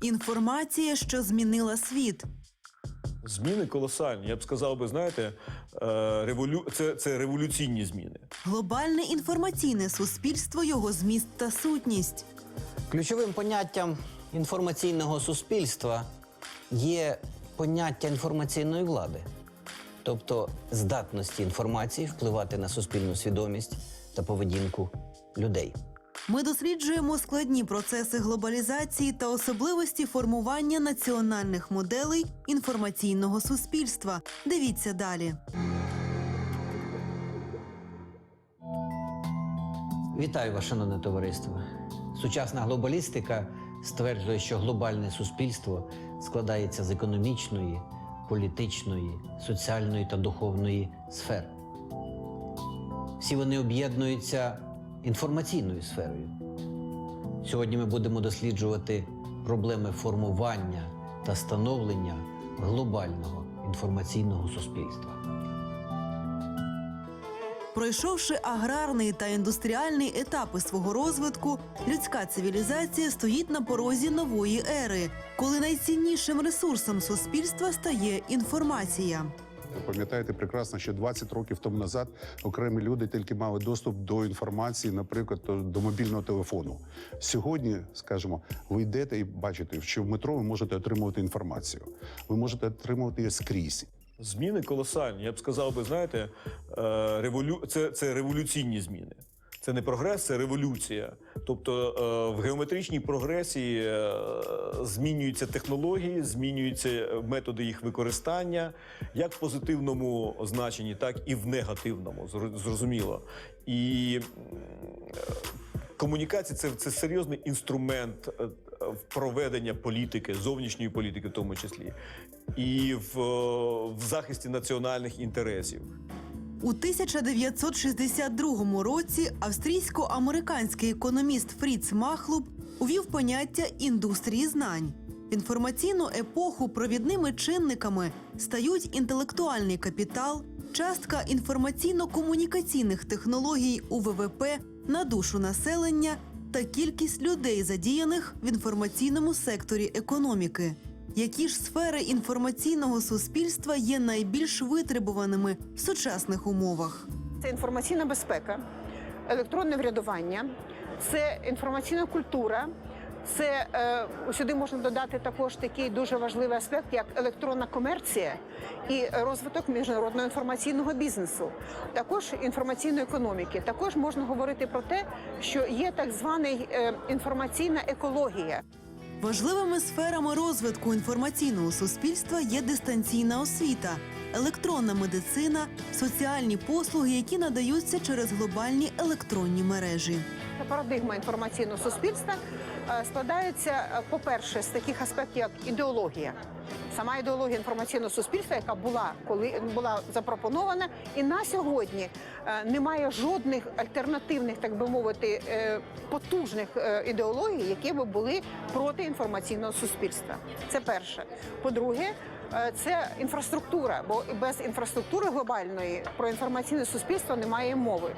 Інформація, що змінила світ. Зміни колосальні. Я б сказав би, знаєте, е, револю... це, це революційні зміни. Глобальне інформаційне суспільство, його зміст та сутність. Ключовим поняттям інформаційного суспільства є поняття інформаційної влади, тобто здатності інформації впливати на суспільну свідомість та поведінку людей. Ми досліджуємо складні процеси глобалізації та особливості формування національних моделей інформаційного суспільства. Дивіться далі. Вітаю вас, шановне товариство. Сучасна глобалістика стверджує, що глобальне суспільство складається з економічної, політичної, соціальної та духовної сфер. Всі вони об'єднуються інформаційною сферою. Сьогодні ми будемо досліджувати проблеми формування та становлення глобального інформаційного суспільства. Пройшовши аграрний та індустріальний етапи свого розвитку, людська цивілізація стоїть на порозі нової ери, коли найціннішим ресурсом суспільства стає інформація. Ви пам'ятаєте прекрасно, що 20 років тому назад окремі люди тільки мали доступ до інформації, наприклад, до- мобільного телефону. Сьогодні, скажімо, ви йдете і бачите, що в метро ви можете отримувати інформацію. Ви можете отримувати її скрізь. Зміни колосальні. Я б сказав би, знаєте, е, револю... це, це революційні зміни. Це не прогрес, це революція. Тобто е, в геометричній прогресії е, змінюються технології, змінюються методи їх використання, як в позитивному значенні, так і в негативному. Зрозуміло. І е, комунікація це, це серйозний інструмент е, проведення політики, зовнішньої політики, в тому числі, і в, е, в захисті національних інтересів. У 1962 році австрійсько-американський економіст Фріц Махлуб увів поняття індустрії знань. В інформаційну епоху провідними чинниками стають інтелектуальний капітал, частка інформаційно-комунікаційних технологій у ВВП на душу населення та кількість людей, задіяних в інформаційному секторі економіки. Які ж сфери інформаційного суспільства є найбільш витребуваними в сучасних умовах? Це інформаційна безпека, електронне врядування, це інформаційна культура. Це е, сюди можна додати також такий дуже важливий аспект, як електронна комерція і розвиток міжнародного інформаційного бізнесу, також інформаційної економіки. Також можна говорити про те, що є так званий е, інформаційна екологія. Важливими сферами розвитку інформаційного суспільства є дистанційна освіта, електронна медицина, соціальні послуги, які надаються через глобальні електронні мережі. Парадигма інформаційного суспільства е, складається, е, по-перше, з таких аспектів, як ідеологія. Сама ідеологія інформаційного суспільства, яка була коли була запропонована, і на сьогодні е, немає жодних альтернативних, так би мовити, потужних ідеологій, які би були проти інформаційного суспільства. Це перше. По-друге, це інфраструктура, бо без інфраструктури глобальної про інформаційне суспільство немає мови,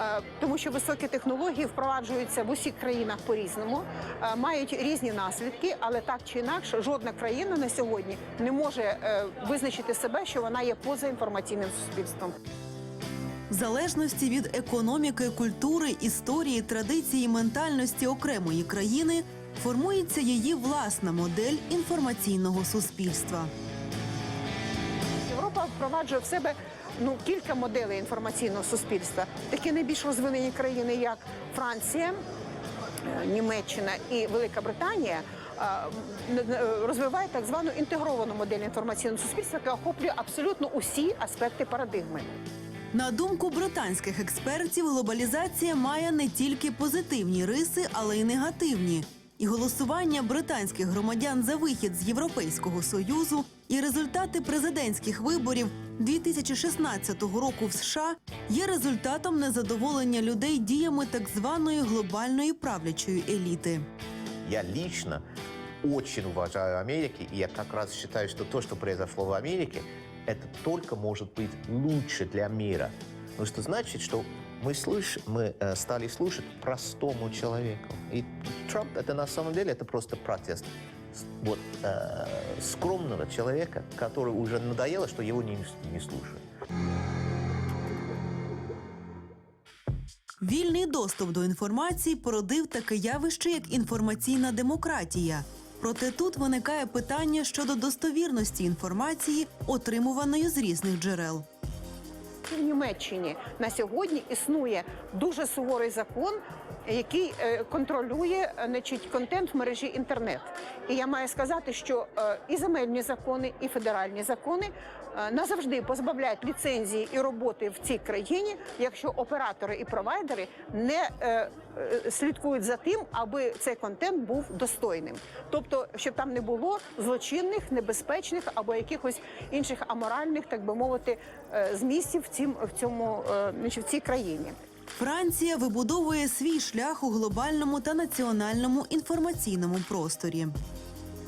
Е, тому що високі технології впроваджуються в усіх країнах по-різному, е, мають різні наслідки, але так чи інакше, жодна країна на сьогодні не може е, визначити себе, що вона є поза інформаційним суспільством. В залежності від економіки, культури, історії, традиції, ментальності окремої країни формується її власна модель інформаційного суспільства. Впроваджує в себе ну кілька моделей інформаційного суспільства. Такі найбільш розвинені країни, як Франція, е, Німеччина і Велика Британія. е, н- Розвивають так звану інтегровану модель інформаційного суспільства, яка охоплює абсолютно усі аспекти парадигми. На думку британських експертів, глобалізація має не тільки позитивні риси, але й негативні. І голосування британських громадян за вихід з Європейського союзу і результати президентських виборів 2016 року в США є результатом незадоволення людей діями так званої глобальної правлячої еліти. Я лично очень уважаю Америки, и я как раз считаю, что то, что произошло в Америке, это только может быть лучше для мира. Потому что значит, что мы, слыш... мы э, стали слушать простому человеку. И Трамп это на самом деле это просто протест вот, э, скромного человека, который уже надоело, что его не, не слушают. Вільний доступ до інформації породив таке явище, як інформаційна демократія. Проте тут виникає питання щодо достовірності інформації, отримуваної з різних джерел. В Німеччині на сьогодні існує дуже суворий закон, який е, контролює е, значить, контент в мережі інтернет. І я маю сказати, що е, і земельні закони, і федеральні закони назавжди позбавляють ліцензії і роботи в цій країні, якщо оператори і провайдери не слідкують за тим, аби цей контент був достойним. Тобто, щоб там не було злочинних, небезпечних або якихось інших аморальних, так би мовити, змістів в цьому в цій країні. Франція вибудовує свій шлях у глобальному та національному інформаційному просторі.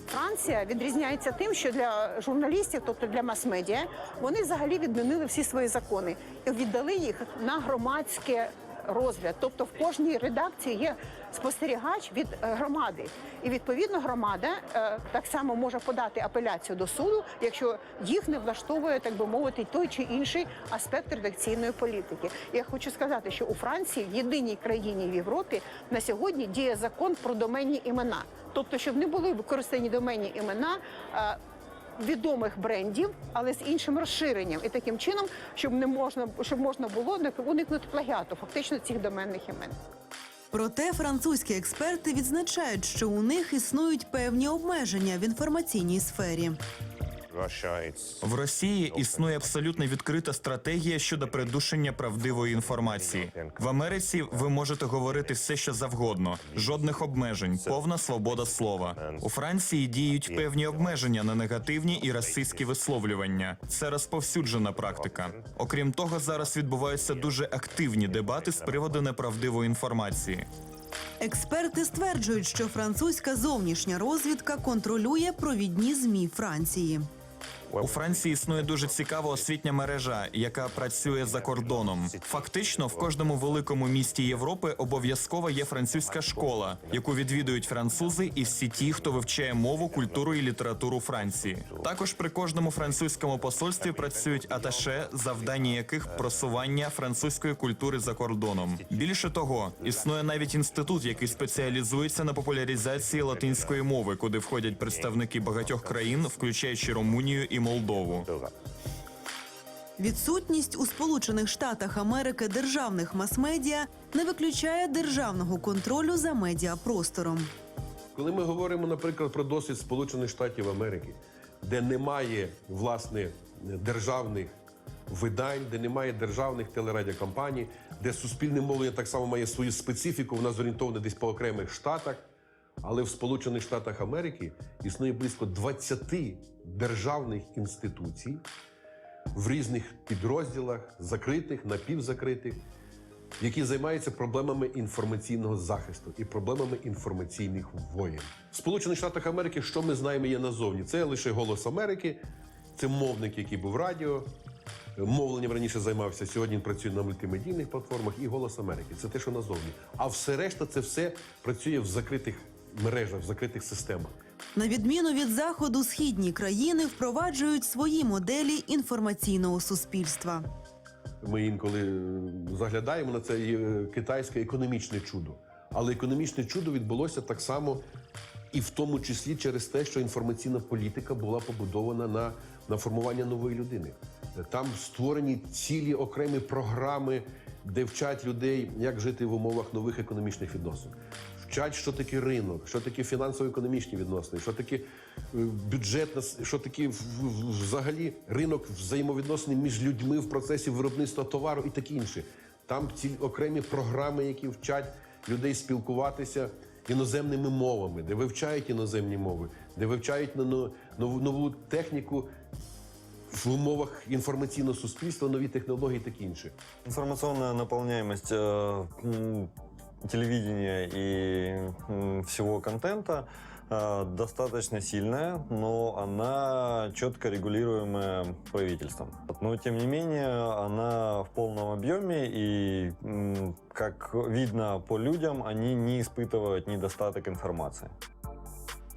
Франція відрізняється тим, що для журналістів, тобто для мас-медіа, вони взагалі відмінили всі свої закони і віддали їх на громадське розгляд. Тобто в кожній редакції є спостерігач від е, громади, і відповідно громада е, так само може подати апеляцію до суду, якщо їх не влаштовує, так би мовити, той чи інший аспект редакційної політики. Я хочу сказати, що у Франції, в єдиній країні в Європі, на сьогодні діє закон про доменні імена. Тобто, щоб не були використані доменні імена. е, Відомих брендів, але з іншим розширенням, і таким чином, щоб не можна щоб можна було уникнути плагіату, фактично цих доменних імен. Проте французькі експерти відзначають, що у них існують певні обмеження в інформаційній сфері. В Росії існує абсолютно відкрита стратегія щодо придушення правдивої інформації. В Америці ви можете говорити все, що завгодно, жодних обмежень, повна свобода слова. У Франції діють певні обмеження на негативні і расистські висловлювання. Це розповсюджена практика. Окрім того, зараз відбуваються дуже активні дебати з приводу неправдивої інформації. Експерти стверджують, що французька зовнішня розвідка контролює провідні змі Франції. У Франції існує дуже цікава освітня мережа, яка працює за кордоном. Фактично, в кожному великому місті Європи обов'язково є французька школа, яку відвідують французи і всі ті, хто вивчає мову, культуру і літературу Франції. Також при кожному французькому посольстві працюють аташе, завдання яких просування французької культури за кордоном. Більше того, існує навіть інститут, який спеціалізується на популяризації латинської мови, куди входять представники багатьох країн, включаючи Румунію і Молдову. Відсутність у Сполучених Штатах Америки державних мас-медіа не виключає державного контролю за медіапростором. Коли ми говоримо, наприклад, про досвід Сполучених Штатів Америки, де немає власне державних видань, де немає державних телерадіокомпаній, де суспільне мовлення так само має свою специфіку, вона зорієнтована десь по окремих штатах. Але в Сполучених Штатах Америки існує близько 20 державних інституцій в різних підрозділах, закритих, напівзакритих, які займаються проблемами інформаційного захисту і проблемами інформаційних воєн. В Сполучених Штатах Америки, що ми знаємо, є назовні. Це лише голос Америки, це мовник, який був радіо. Мовленням раніше займався, сьогодні він працює на мультимедійних платформах і голос Америки. Це те, що назовні. А все решта, це все працює в закритих мережах, в закритих системах. На відміну від заходу, східні країни впроваджують свої моделі інформаційного суспільства. Ми інколи е, заглядаємо на це е, китайське економічне чудо. Але економічне чудо відбулося так само і в тому числі через те, що інформаційна політика була побудована на, на формування нової людини. Там створені цілі окремі програми, де вчать людей, як жити в умовах нових економічних відносин. Вчать, що таке ринок, що таке фінансово-економічні відносини, що таке е, бюджетна, що таке взагалі ринок взаємовідносини між людьми в процесі виробництва товару і таке інше. Там ці окремі програми, які вчать людей спілкуватися іноземними мовами, де вивчають іноземні мови, де вивчають нову, нову техніку в умовах інформаційного суспільства, нові технології і інше. Информационная наполняемость э, м, телевидения и м, всего контента э, достаточно сильная, но она четко регулируемая правительством. Но тем не менее она в полном объеме и, м, как видно по людям, они не испытывают недостаток информации.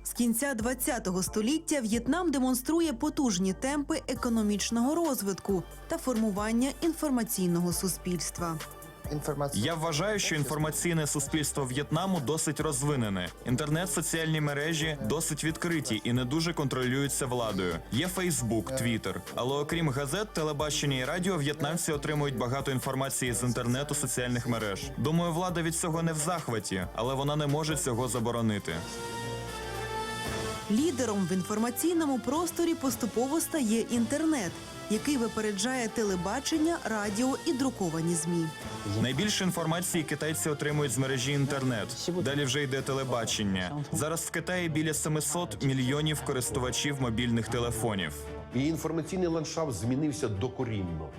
З кінця ХХ століття В'єтнам демонструє потужні темпи економічного розвитку та формування інформаційного суспільства. Я вважаю, що інформаційне суспільство В'єтнаму досить розвинене. Інтернет, соціальні мережі досить відкриті і не дуже контролюються владою. Є Фейсбук, Твіттер. Але окрім газет, телебачення і радіо, в'єтнамці отримують багато інформації з інтернету, соціальних мереж. Думаю, влада від цього не в захваті, але вона не може цього заборонити. Лідером в інформаційному просторі поступово стає інтернет, який випереджає телебачення, радіо і друковані змі. Найбільше інформації китайці отримують з мережі інтернет. Далі вже йде телебачення. Зараз в Китаї біля 700 мільйонів користувачів мобільних телефонів. І інформаційний ландшафт змінився докорінно.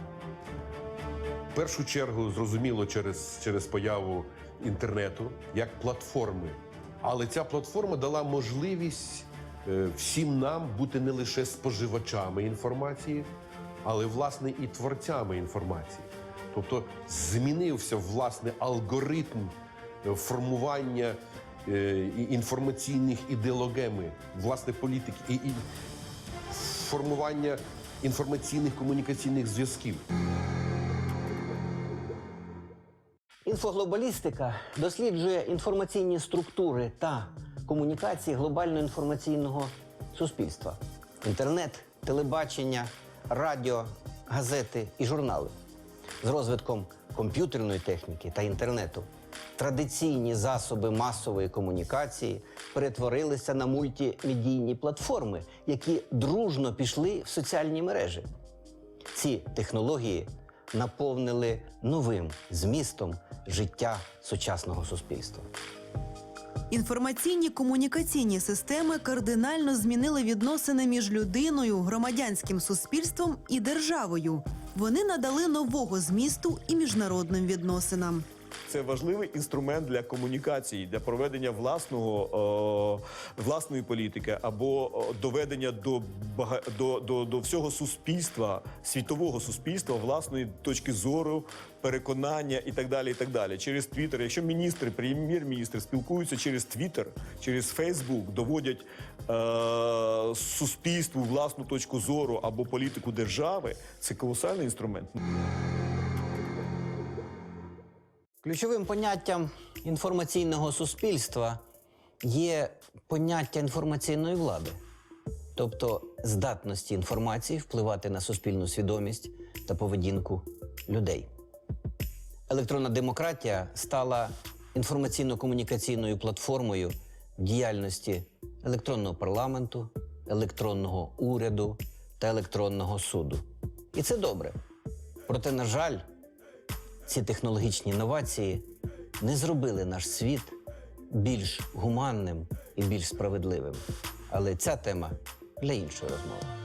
В першу чергу, зрозуміло, через, через появу інтернету як платформи. Але ця платформа дала можливість е, всім нам бути не лише споживачами інформації, але власне і творцями інформації. Тобто змінився власне алгоритм е, формування е, інформаційних ідеологеми, власне політики і, і формування інформаційних комунікаційних зв'язків. Інфоглобалістика досліджує інформаційні структури та комунікації глобального інформаційного суспільства: інтернет, телебачення, радіо, газети і журнали. З розвитком комп'ютерної техніки та інтернету традиційні засоби масової комунікації перетворилися на мультимедійні платформи, які дружно пішли в соціальні мережі. Ці технології наповнили новим змістом життя сучасного суспільства. Інформаційні комунікаційні системи кардинально змінили відносини між людиною, громадянським суспільством і державою. Вони надали нового змісту і міжнародним відносинам. Це важливий інструмент для комунікації, для проведення власного е, власної політики або е, доведення до, до, до, до всього суспільства, світового суспільства, власної точки зору, переконання і так далі. І так далі. Через Твіттер. Якщо міністри, прем'єр-міністри спілкуються через Твіттер, через Фейсбук, доводять е, суспільству власну точку зору або політику держави, це колосальний інструмент. Ключовим поняттям інформаційного суспільства є поняття інформаційної влади, тобто здатності інформації впливати на суспільну свідомість та поведінку людей. Електронна демократія стала інформаційно-комунікаційною платформою діяльності електронного парламенту, електронного уряду та електронного суду. І це добре. Проте, на жаль, ці технологічні інновації не зробили наш світ більш гуманним і більш справедливим. Але ця тема для іншої розмови.